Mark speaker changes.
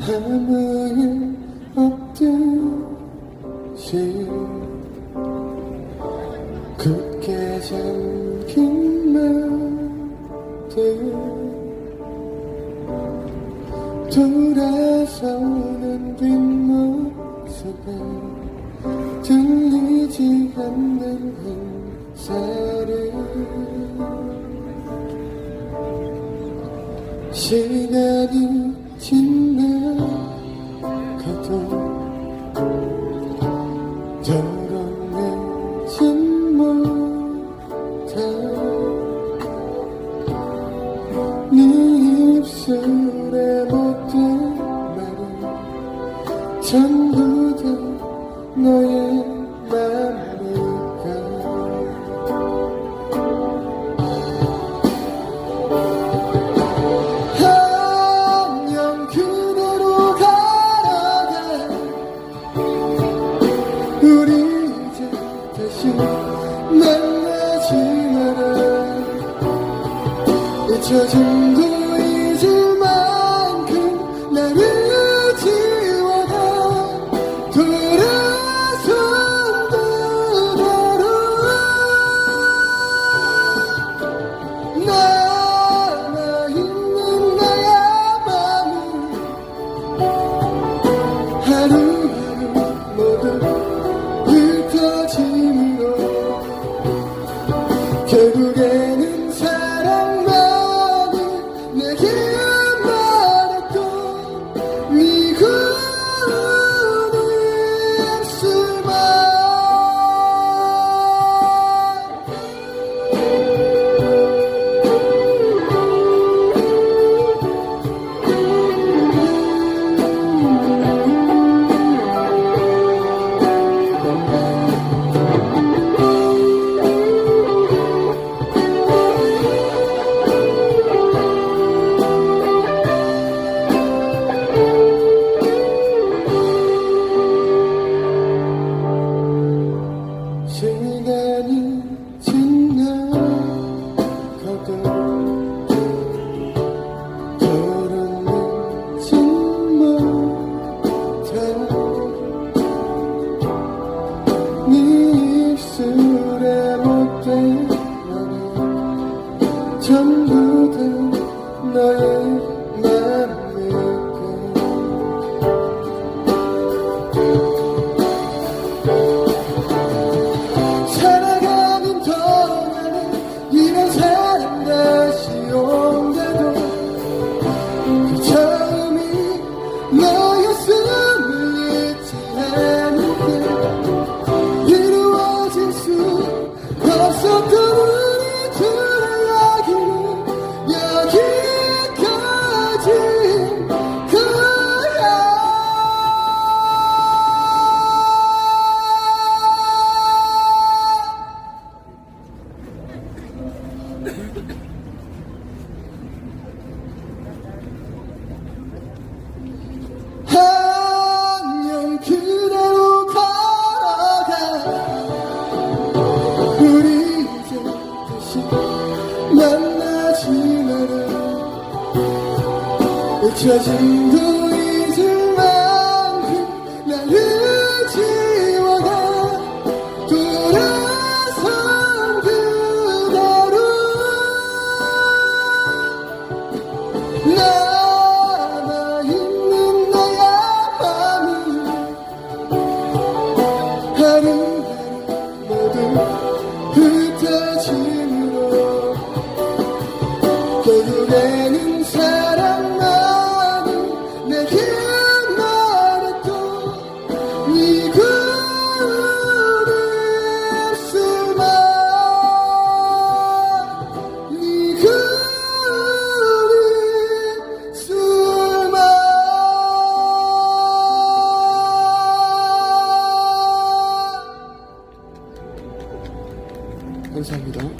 Speaker 1: 하늘 없듯이 굳게 잠긴 말들 돌아서는 뒷모습에 들리지 않는 행사를 시간이 지나가도 드러내진 못해 günlere İç 잊혀진도 잊을 만큼 나를 지워가 돌아선 you don't.